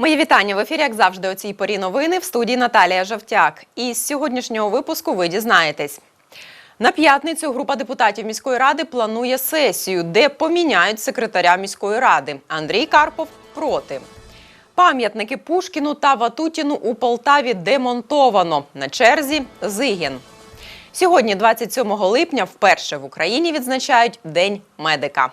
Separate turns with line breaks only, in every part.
Мої вітання в ефірі, як завжди, о цій порі новини в студії Наталія Жовтяк. І з сьогоднішнього випуску ви дізнаєтесь. На п'ятницю група депутатів міської ради планує сесію, де поміняють секретаря міської ради. Андрій Карпов проти. Пам'ятники Пушкіну та Ватутіну у Полтаві демонтовано. На черзі Зигін. Сьогодні, 27 липня, вперше в Україні відзначають День медика.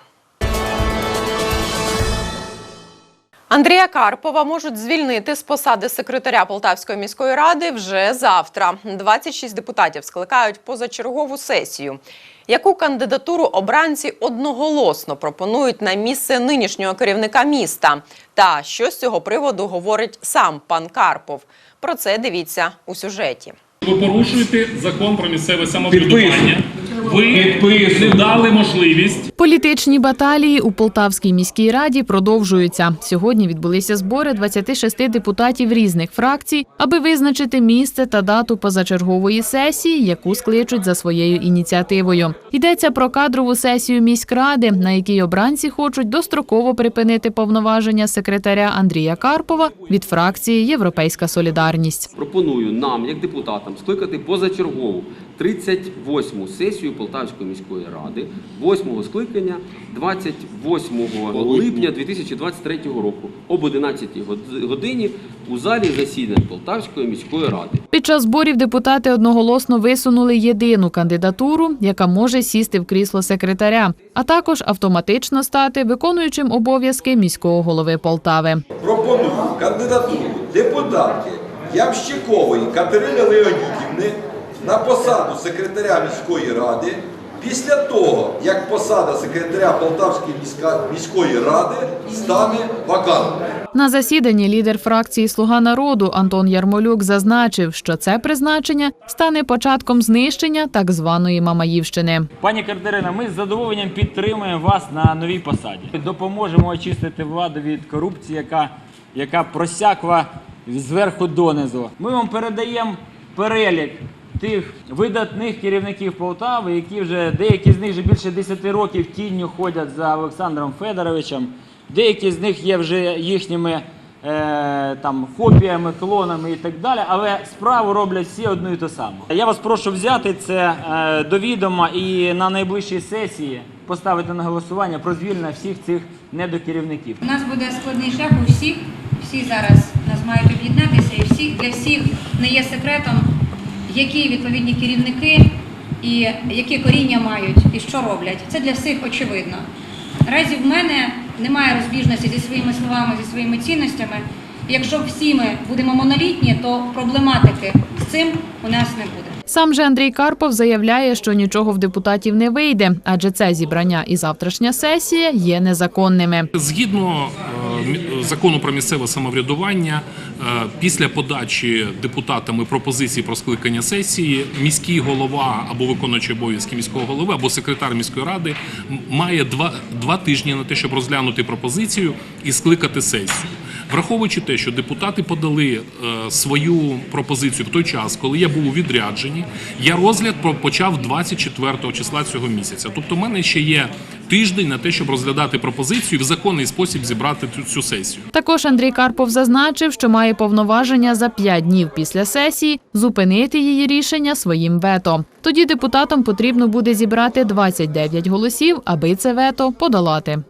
Андрія Карпова можуть звільнити з посади секретаря Полтавської міської ради вже завтра. 26 депутатів скликають позачергову сесію. Яку кандидатуру обранці одноголосно пропонують на місце нинішнього керівника міста? Та що з цього приводу говорить сам пан Карпов? Про це дивіться у сюжеті.
Ви порушуєте закон про місцеве самоврядування. Ви не дали можливість
Політичні баталії у Полтавській міській раді продовжуються. Сьогодні відбулися збори 26 депутатів різних фракцій, аби визначити місце та дату позачергової сесії, яку скличуть за своєю ініціативою. Йдеться про кадрову сесію міськради, на якій обранці хочуть достроково припинити повноваження секретаря Андрія Карпова від фракції Європейська Солідарність.
Пропоную нам, як депутатам, скликати позачергову 38-му сесію Полтавської міської ради, 8-го скликання 28 липня 2023 року об 11 годині у залі засідань Полтавської міської ради.
Під час зборів депутати одноголосно висунули єдину кандидатуру, яка може сісти в крісло секретаря, а також автоматично стати виконуючим обов'язки міського голови Полтави.
Пропоную кандидатуру депутатки Ямщикової Катерини Леонідівни на посаду секретаря міської ради після того, як посада секретаря Полтавської міської ради стане вакантною.
На засіданні лідер фракції Слуга народу Антон Ярмолюк зазначив, що це призначення стане початком знищення так званої Мамаївщини.
Пані Катерина, ми з задоволенням підтримуємо вас на новій посаді. Допоможемо очистити владу від корупції, яка, яка просякла зверху донизу. Ми вам передаємо перелік тих видатних керівників Полтави, які вже деякі з них вже більше 10 років тінню ходять за Олександром Федоровичем. Деякі з них є вже їхніми е, там копіями, клонами і так далі, але справу роблять всі одну і ту саму. Я вас прошу взяти це е, до відома і на найближчій сесії поставити на голосування про звільнення всіх цих недокерівників.
У нас буде складний шлях у всіх. Всі зараз нас мають об'єднатися, і всіх для всіх не є секретом, які відповідні керівники і які коріння мають, і що роблять. Це для всіх очевидно. Наразі в мене немає розбіжності зі своїми словами, зі своїми цінностями. Якщо всі ми будемо монолітні, то проблематики з цим у нас не буде.
Сам же Андрій Карпов заявляє, що нічого в депутатів не вийде, адже це зібрання і завтрашня сесія є незаконними.
згідно е, закону про місцеве самоврядування. е, Після подачі депутатами пропозиції про скликання сесії міський голова або виконуючий обов'язки міського голови, або секретар міської ради має два, два тижні на те, щоб розглянути пропозицію і скликати сесію. Враховуючи те, що депутати подали е, свою пропозицію в той час, коли я був у відрядженні, я розгляд почав 24 числа цього місяця. Тобто, в мене ще є тиждень на те, щоб розглядати пропозицію і в законний спосіб зібрати цю, цю сесію.
Також Андрій Карпов зазначив, що має повноваження за п'ять днів після сесії зупинити її рішення своїм вето. Тоді депутатам потрібно буде зібрати 29 голосів, аби це вето подолати.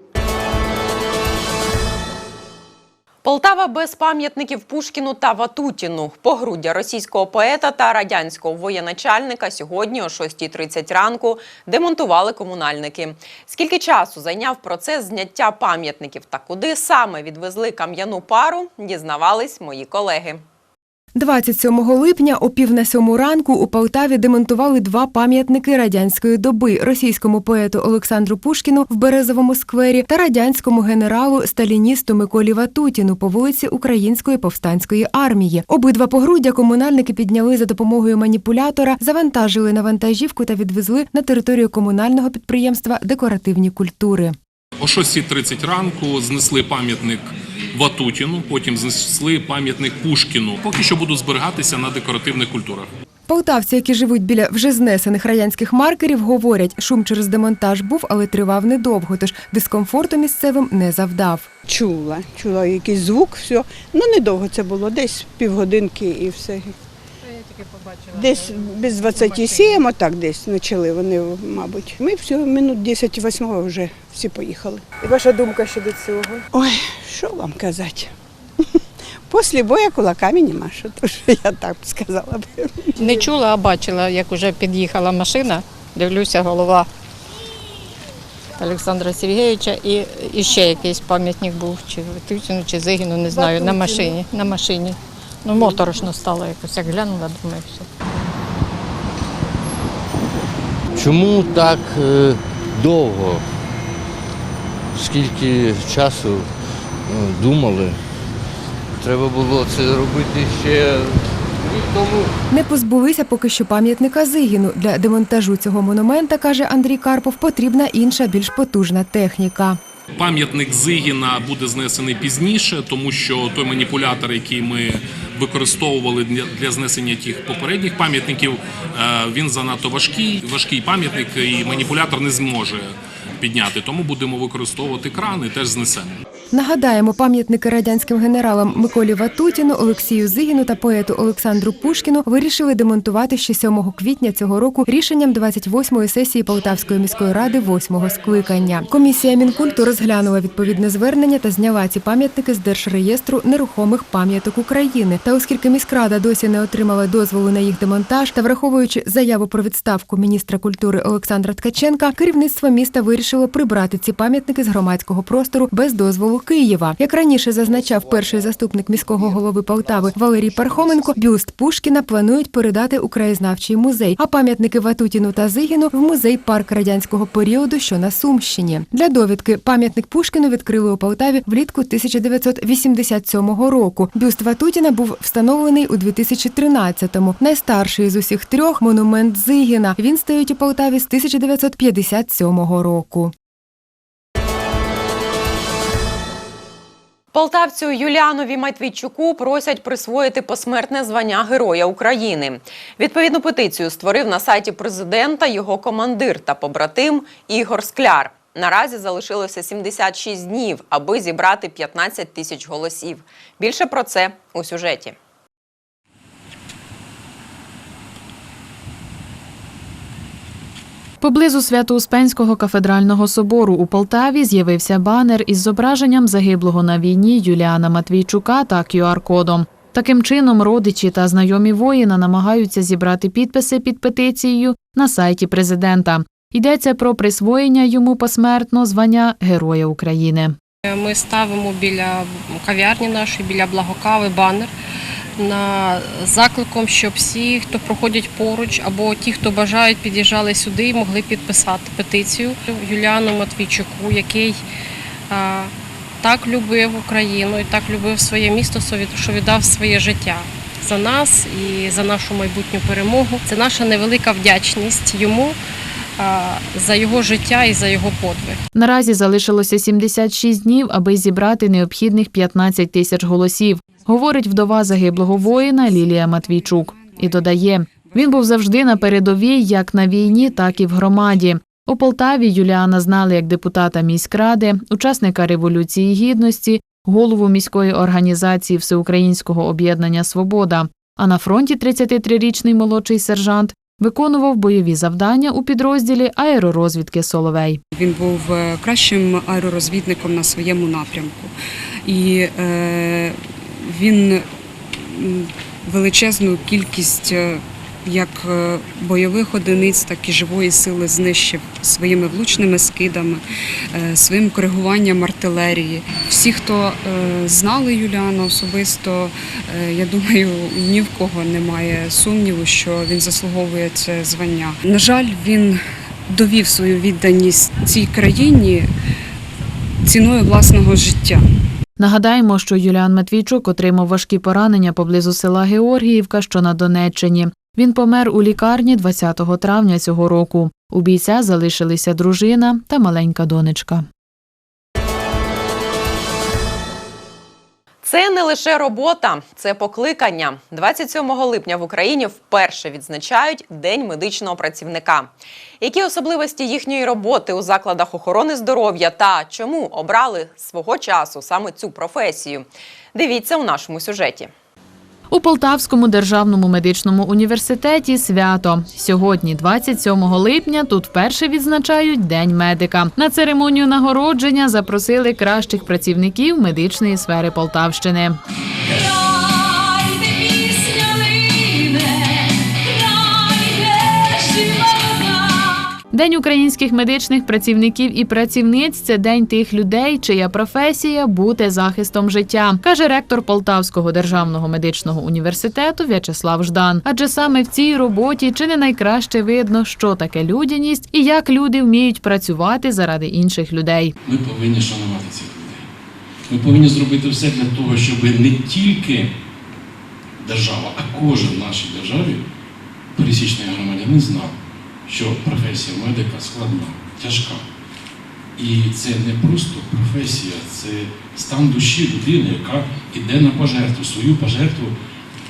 Полтава без пам'ятників Пушкіну та Ватутіну. Погруддя російського поета та радянського воєначальника сьогодні о 6.30 ранку демонтували комунальники. Скільки часу зайняв процес зняття пам'ятників та куди саме відвезли кам'яну пару, дізнавались мої колеги.
27 липня о пів на сьому ранку у Полтаві демонтували два пам'ятники радянської доби російському поету Олександру Пушкіну в Березовому сквері та радянському генералу сталіністу Миколі Ватутіну по вулиці Української повстанської армії. Обидва погруддя комунальники підняли за допомогою маніпулятора, завантажили на вантажівку та відвезли на територію комунального підприємства декоративні культури.
О 6.30 ранку знесли пам'ятник Ватутіну, потім знесли пам'ятник Пушкіну. Поки що будуть зберігатися на декоративних культурах.
Полтавці, які живуть біля вже знесених радянських маркерів, говорять, шум через демонтаж був, але тривав недовго, тож дискомфорту місцевим не завдав.
Чула, чула якийсь звук, все. Ну недовго це було, десь півгодинки і все. Я тільки побачила. Десь без 27, отак десь почали вони, мабуть. Ми все, минут 10-8 вже всі поїхали.
І ваша думка щодо цього?
Ой, що вам казати? Після бою кулаками нема, що то що я так б сказала б.
Не чула, а бачила, як вже під'їхала машина. Дивлюся, голова Олександра Сергійовича і, і ще якийсь пам'ятник був, чи Ватутіну, чи Зигіну, не знаю, на машині. На машині. Ну, моторошно стало якось, як глянула, думаю, все.
Чому так е, довго? Скільки часу думали? Треба було це робити ще рік тому.
Не позбулися поки що пам'ятника Зигіну. Для демонтажу цього монумента, каже Андрій Карпов, потрібна інша, більш потужна техніка.
Пам'ятник Зигіна буде знесений пізніше, тому що той маніпулятор, який ми використовували для, знесення тих попередніх пам'ятників, е, він занадто важкий. Важкий пам'ятник і маніпулятор не зможе підняти. Тому будемо використовувати кран і теж знесемо.
Нагадаємо, пам'ятники радянським генералам Миколі Ватутіну, Олексію Зигіну та поету Олександру Пушкіну вирішили демонтувати ще 7 квітня цього року рішенням 28-ї сесії Полтавської міської ради 8-го скликання. Комісія Мінкульту розглянула відповідне звернення та зняла ці пам'ятники з держреєстру нерухомих пам'яток України. Та оскільки міськрада досі не отримала дозволу на їх демонтаж та враховуючи заяву про відставку міністра культури Олександра Ткаченка, керівництво міста вирішило прибрати ці пам'ятники з громадського простору без дозволу Києва. Як раніше зазначав перший заступник міського голови Полтави Валерій Пархоменко, бюст Пушкіна планують передати у краєзнавчий музей, а пам'ятники Ватутіну та Зигіну в музей парк радянського періоду, що на Сумщині. Для довідки пам'ятник Пушкіну відкрили у Полтаві влітку 1987 року. Бюст Ватутіна був встановлений у 2013-му. Найстарший з усіх трьох монумент Зигіна. Він стоїть у Полтаві з 1957 року.
Полтавцю Юліанові Матвійчуку просять присвоїти посмертне звання Героя України. Відповідну петицію створив на сайті президента його командир та побратим Ігор Скляр. Наразі залишилося 76 днів, аби зібрати 15 тисяч голосів. Більше про це у сюжеті.
Поблизу Свято-Успенського кафедрального собору у Полтаві з'явився банер із зображенням загиблого на війні Юліана Матвійчука та QR-кодом. Таким чином, родичі та знайомі воїна намагаються зібрати підписи під петицією на сайті президента. Йдеться про присвоєння йому посмертно звання Героя України.
Ми ставимо біля кав'ярні нашої, біля благокави банер на закликом, щоб всі, хто проходять поруч, або ті, хто бажають, під'їжджали сюди, могли підписати петицію Юліану Матвійчуку, який так любив Україну і так любив своє місто, що віддав своє життя за нас і за нашу майбутню перемогу. Це наша невелика вдячність йому за його життя і за його подвиг.
Наразі залишилося 76 днів, аби зібрати необхідних 15 тисяч голосів, говорить вдова загиблого воїна Лілія Матвійчук. І додає, він був завжди на передовій як на війні, так і в громаді. У Полтаві Юліана знали як депутата міськради, учасника Революції Гідності, голову міської організації Всеукраїнського об'єднання Свобода. А на фронті 33-річний молодший сержант виконував бойові завдання у підрозділі аеророзвідки Соловей.
Він був е, кращим аеророзвідником на своєму напрямку. І е, він величезну кількість е, як е, бойових одиниць, так і живої сили знищив своїми влучними скидами, е, своїм коригуванням артилерії. Всі, хто знали Юліана особисто, я думаю, ні в кого немає сумніву, що він заслуговує це звання. На жаль, він довів свою відданість цій країні ціною власного життя.
Нагадаємо, що Юліан Матвійчук отримав важкі поранення поблизу села Георгіївка, що на Донеччині. Він помер у лікарні 20 травня цього року. У бійця залишилися дружина та маленька донечка.
Це не лише робота, це покликання. 27 липня в Україні вперше відзначають День медичного працівника. Які особливості їхньої роботи у закладах охорони здоров'я та чому обрали свого часу саме цю професію? Дивіться у нашому сюжеті.
У Полтавському державному медичному університеті свято. Сьогодні, 27 липня, тут вперше відзначають День медика. На церемонію нагородження запросили кращих працівників медичної сфери Полтавщини. День українських медичних працівників і працівниць це день тих людей, чия професія бути захистом життя, каже ректор Полтавського державного медичного університету В'ячеслав Ждан. Адже саме в цій роботі чи не найкраще видно, що таке людяність і як люди вміють працювати заради інших людей.
Ми повинні шанувати цих людей. Ми повинні зробити все для того, щоб не тільки держава, а кожен в нашій державі, пересічний громадянин, знав, що професія медика складна, тяжка. І це не просто професія, це стан душі людини, яка йде на пожертву, свою пожертву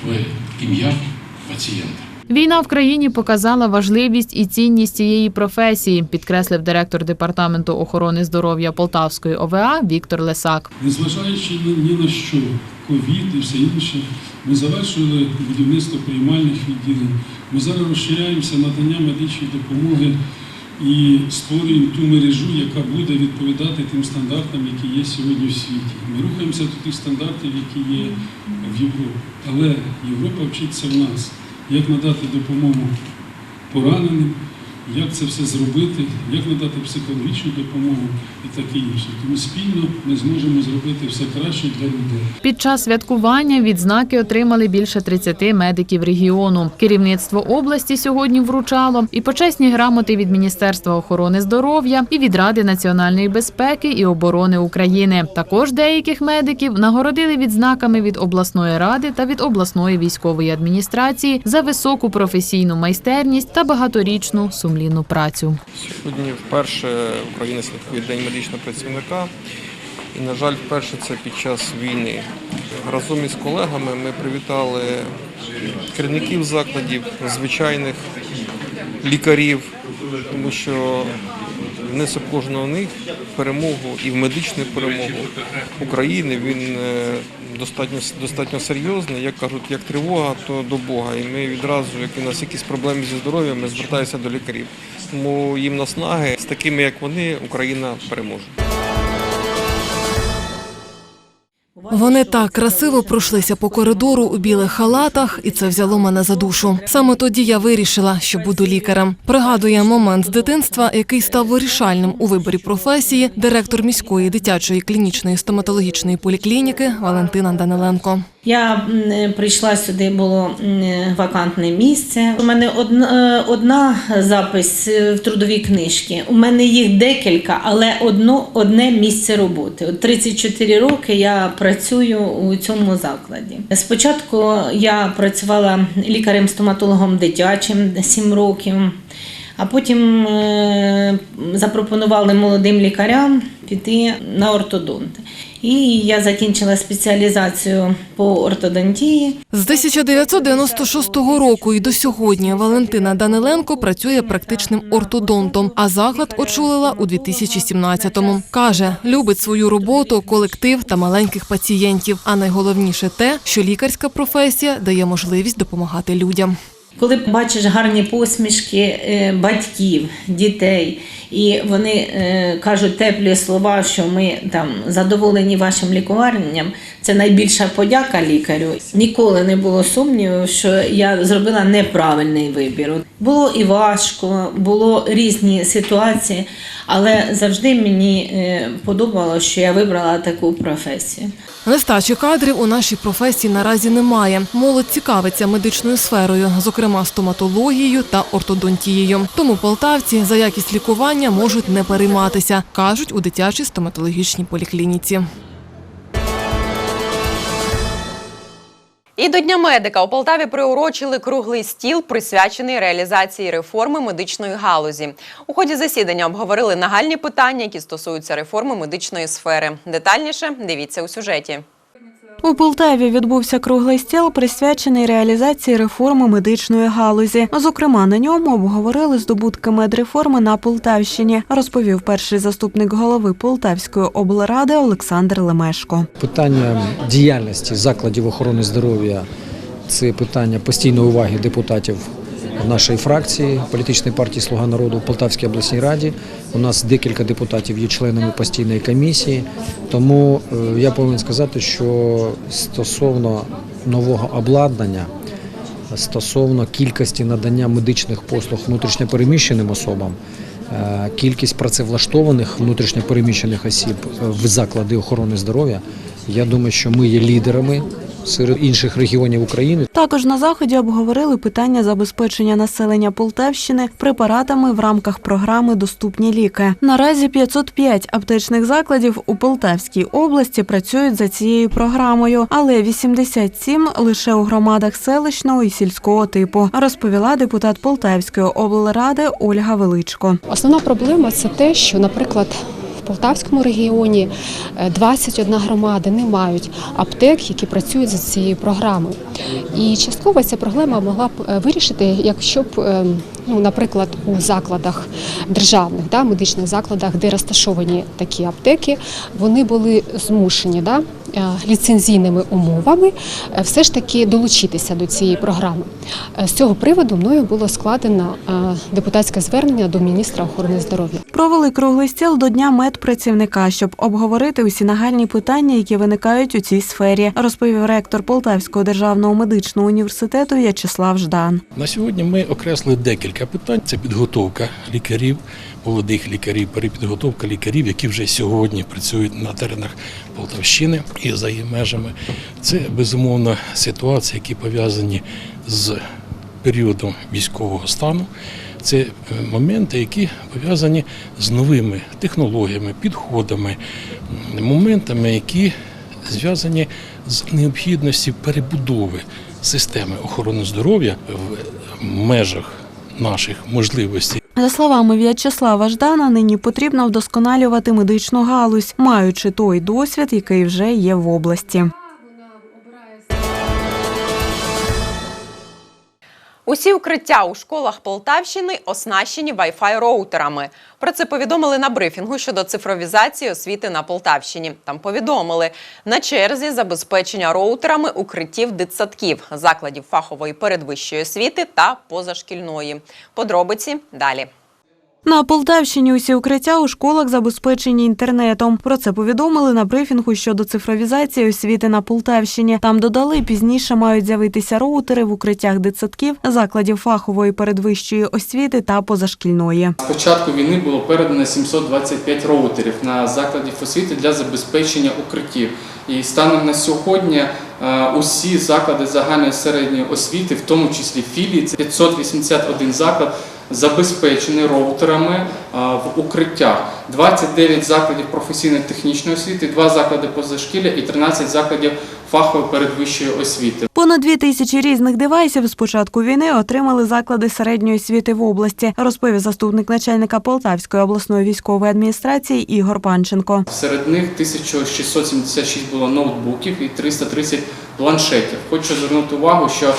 в ім'я пацієнта.
Війна в країні показала важливість і цінність цієї професії, підкреслив директор департаменту охорони здоров'я Полтавської ОВА Віктор Лесак.
Незважаючи ні, на що, ковід і все інше, ми завершили будівництво приймальних відділень. Ми зараз розширяємося надання медичної допомоги і створюємо ту мережу, яка буде відповідати тим стандартам, які є сьогодні в світі. Ми рухаємося до тих стандартів, які є в Європі. Але Європа вчиться в нас, як надати допомогу пораненим, як це все зробити, як надати психологічну допомогу і таке інше. Тому спільно ми зможемо зробити все краще для людей.
Під час святкування відзнаки отримали більше 30 медиків регіону. Керівництво області сьогодні вручало і почесні грамоти від Міністерства охорони здоров'я, і від Ради національної безпеки і оборони України. Також деяких медиків нагородили відзнаками від обласної ради та від обласної військової адміністрації за високу професійну майстерність та багаторічну сумлінну працю.
Сьогодні вперше Україна святкує День медичного працівника. І, на жаль, вперше це під час війни. Разом із колегами ми привітали керівників закладів, звичайних лікарів, тому що внесок кожного них перемогу і в медичну перемогу України він е, достатньо достатньо серйозний. Як кажуть, як тривога, то до Бога. І ми відразу, як у нас якісь проблеми зі здоров'ям, ми звертаємося до лікарів. Тому їм наснаги з такими, як вони, Україна переможе.
Вони так красиво пройшлися по коридору у білих халатах, і це взяло мене за душу. Саме тоді я вирішила, що буду лікарем. Пригадує момент з дитинства, який став вирішальним у виборі професії, директор міської дитячої клінічної стоматологічної поліклініки Валентина Даниленко.
Я прийшла сюди, було вакантне місце. У мене одна, е, одна запис е, в трудовій книжці. У мене їх декілька, але одно, одне місце роботи. От 34 роки я працюю у цьому закладі. Спочатку я працювала лікарем-стоматологом дитячим 7 років. А потім е, запропонували молодим лікарям піти на ортодонт. І я закінчила спеціалізацію по ортодонтії.
З 1996 року і до сьогодні Валентина Даниленко працює практичним ортодонтом, а заклад очолила у 2017-му. Каже, любить свою роботу, колектив та маленьких пацієнтів. А найголовніше те, що лікарська професія дає можливість допомагати людям.
Коли бачиш гарні посмішки е, батьків, дітей, і вони е, кажуть теплі слова, що ми там задоволені вашим лікуванням, це найбільша подяка лікарю. Ніколи не було сумніву, що я зробила неправильний вибір. Було і важко, було різні ситуації, але завжди мені е, подобалося, що я вибрала таку професію.
Нестачі кадрів у нашій професії наразі немає. Молодь цікавиться медичною сферою, зокрема стоматологією та ортодонтією. Тому полтавці за якість лікування можуть не перейматися, кажуть у дитячій стоматологічній поліклініці.
І до Дня медика у Полтаві приурочили круглий стіл, присвячений реалізації реформи медичної галузі. У ході засідання обговорили нагальні питання, які стосуються реформи медичної сфери. Детальніше дивіться у сюжеті.
У Полтаві відбувся круглий стіл, присвячений реалізації реформи медичної галузі. Зокрема, на ньому обговорили здобутки медреформи на Полтавщині, розповів перший заступник голови Полтавської облради Олександр Лемешко.
Питання діяльності закладів охорони здоров'я це питання постійної уваги депутатів нашої фракції політичної партії Слуга народу в Полтавській обласній раді. У нас декілька депутатів є членами постійної комісії. Тому е, я повинен сказати, що стосовно нового обладнання, стосовно кількості надання медичних послуг внутрішньопереміщеним особам. е, Кількість працевлаштованих внутрішньопереміщених осіб в заклади охорони здоров'я. Я думаю, що ми є лідерами серед інших регіонів України.
Також на заході обговорили питання забезпечення населення Полтавщини препаратами в рамках програми Доступні ліки. Наразі 505 аптечних закладів у Полтавській області працюють за цією програмою, але 87 лише у громадах селищного і сільського типу, розповіла депутат Полтавської облради Ольга Величко.
Основна проблема це те, що, наприклад, Полтавському регіоні е, 21 громада не мають аптек, які працюють за цією програмою. І частково ця проблема могла б е, вирішити, якщо б, е, ну, наприклад, у закладах державних, да, медичних закладах, де розташовані такі аптеки, вони були змушені да, е, ліцензійними умовами е, все ж таки долучитися до цієї програми. Е, З цього приводу мною було складено е, депутатське звернення до міністра охорони здоров'я.
Провели круглий стіл до дня медпрацівника, щоб обговорити усі нагальні питання, які виникають у цій сфері, розповів ректор Полтавського державного медичного університету В'ячеслав Ждан.
На сьогодні ми окреслили декілька питань. Це підготовка лікарів, молодих лікарів, перепідготовка лікарів, які вже сьогодні працюють на теренах Полтавщини і за її межами. Це безумовно ситуації, які пов'язані з періодом військового стану. Це е, моменти, які пов'язані з новими технологіями, підходами, моментами, які зв'язані з необхідністю перебудови системи охорони здоров'я в межах наших можливостей.
За словами В'ячеслава Ждана, нині потрібно вдосконалювати медичну галузь, маючи той досвід, який вже є в області.
Усі укриття у школах Полтавщини оснащені Wi-Fi роутерами. Про це повідомили на брифінгу щодо цифровізації освіти на Полтавщині. Там повідомили на черзі забезпечення роутерами укриттів дитсадків, закладів фахової передвищої освіти та позашкільної. Подробиці далі.
На Полтавщині усі укриття у школах забезпечені інтернетом. Про це повідомили на брифінгу щодо цифровізації освіти на Полтавщині. Там додали, пізніше мають з'явитися роутери в укриттях дитсадків, закладів фахової передвищої освіти та позашкільної.
З початку війни було передано 725 роутерів на закладів освіти для забезпечення укриттів. І станом на сьогодні е, усі заклади загальної середньої освіти, в тому числі філії, це 581 заклад, забезпечені роутерами в укриттях. 29 закладів професійно-технічної освіти, 2 заклади позашкілля і 13 закладів фахової передвищої освіти.
Понад дві тисячі різних девайсів з початку війни отримали заклади середньої освіти в області, розповів заступник начальника Полтавської обласної військової адміністрації Ігор Панченко.
Серед них 1676 було ноутбуків і 330 планшетів. Хочу звернути увагу, що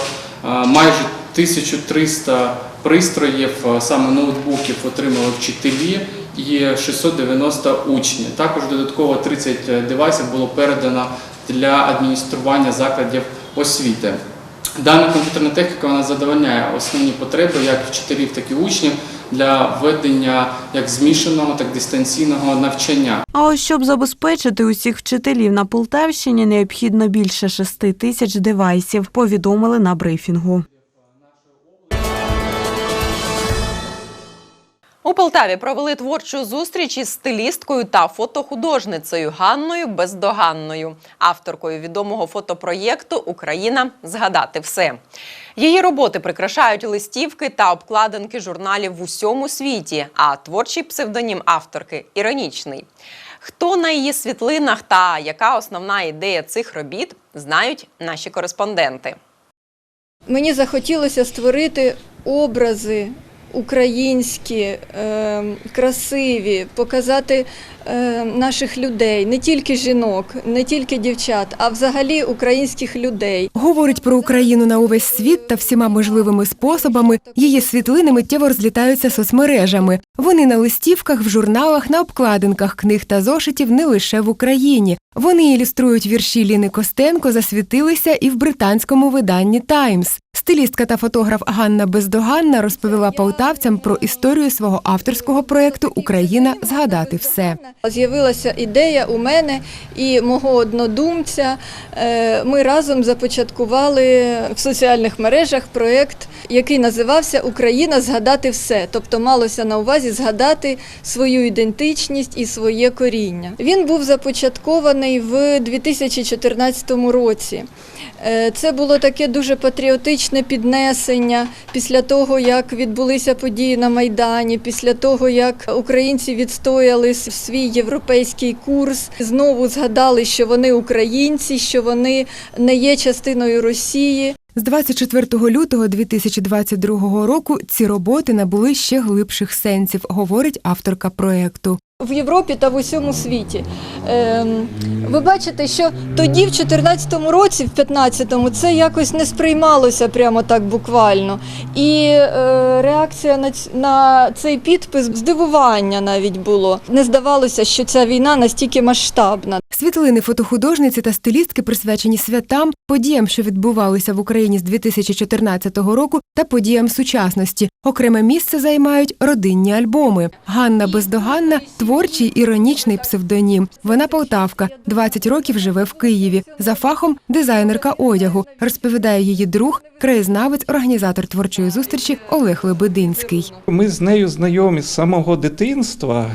майже 1300 пристроїв, е, саме ноутбуків, отримали вчителі і 690 учні. Також додатково 30 девайсів було передано для адміністрування закладів освіти. Дана комп'ютерна техніка вона задовольняє основні потреби як вчителів, так і учнів для ведення як змішаного, так і дистанційного навчання.
А ось щоб забезпечити усіх вчителів на Полтавщині, необхідно більше шести тисяч девайсів, повідомили на брифінгу.
У Полтаві провели творчу зустріч із стилісткою та фотохудожницею Ганною Бездоганною, авторкою відомого фотопроєкту Україна згадати все. Її роботи прикрашають листівки та обкладинки журналів в усьому світі. А творчий псевдонім авторки іронічний. Хто на її світлинах та яка основна ідея цих робіт, знають наші кореспонденти.
Мені захотілося створити образи
українські, е, красиві, показати е, наших людей, не тільки жінок, не тільки дівчат, а взагалі українських людей.
Говорить про Україну на увесь світ та всіма можливими способами. Її світлини миттєво розлітаються соцмережами. Вони на листівках, в журналах, на обкладинках книг та зошитів не лише в Україні. Вони ілюструють вірші Ліни Костенко, засвітилися і в британському виданні Таймс. Стилістка та фотограф Ганна Бездоганна розповіла полтавцям про історію свого авторського проєкту Україна згадати все.
З'явилася ідея у мене і мого однодумця. Е, Ми разом започаткували в соціальних мережах проєкт, який називався Україна згадати все. Тобто малося на увазі згадати свою ідентичність і своє коріння. Він був започаткований в 2014 році. Е, Це було таке дуже патріотичне піднесення після того, як відбулися події на Майдані, після того, як українці відстояли свій європейський курс, знову згадали, що вони українці, що вони не є частиною Росії.
З 24 лютого 2022 року ці роботи набули ще глибших сенсів, говорить авторка проєкту.
В Європі та в усьому світі. Ем, ви бачите, що тоді, в 14-му році, в 15-му, це якось не сприймалося прямо так буквально. І е, реакція на, на цей підпис здивування навіть було. Не здавалося, що ця війна настільки масштабна.
Світлини фотохудожниці та стилістки присвячені святам, подіям, що відбувалися в Україні з 2014 року, та подіям сучасності. Окреме місце займають родинні альбоми. Ганна Бездоганна творчий іронічний псевдонім. Вона полтавка, 20 років живе в Києві. За фахом дизайнерка одягу. Розповідає її друг, краєзнавець, організатор творчої зустрічі Олег Лебединський.
Ми з нею знайомі з самого дитинства.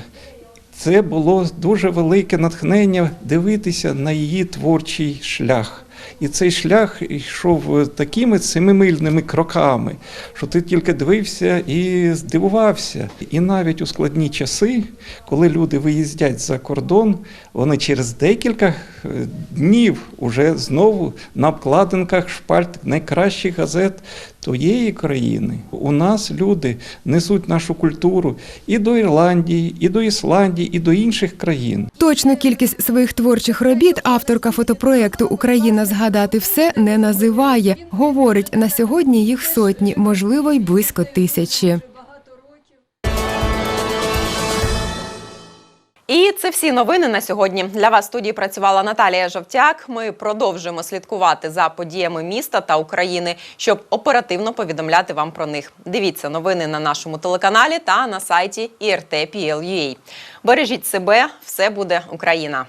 Це було дуже велике натхнення дивитися на її творчий шлях. І цей шлях йшов такими семимильними кроками, що ти тільки дивився і здивувався. І навіть у складні часи, коли люди виїздять за кордон, вони через декілька е, днів уже знову на обкладинках шпальт найкращих газет тієї країни. У нас люди несуть нашу культуру і до Ірландії, і до Ісландії, і до інших країн.
Точну кількість своїх творчих робіт авторка фотопроєкту Україна згадати все не називає. Говорить, на сьогодні їх сотні, можливо, й близько тисячі.
І це всі новини на сьогодні. Для вас в студії працювала Наталія Жовтяк. Ми продовжуємо слідкувати за подіями міста та України, щоб оперативно повідомляти вам про них. Дивіться новини на нашому телеканалі та на сайті IRT.PL.UA. Бережіть себе, все буде Україна.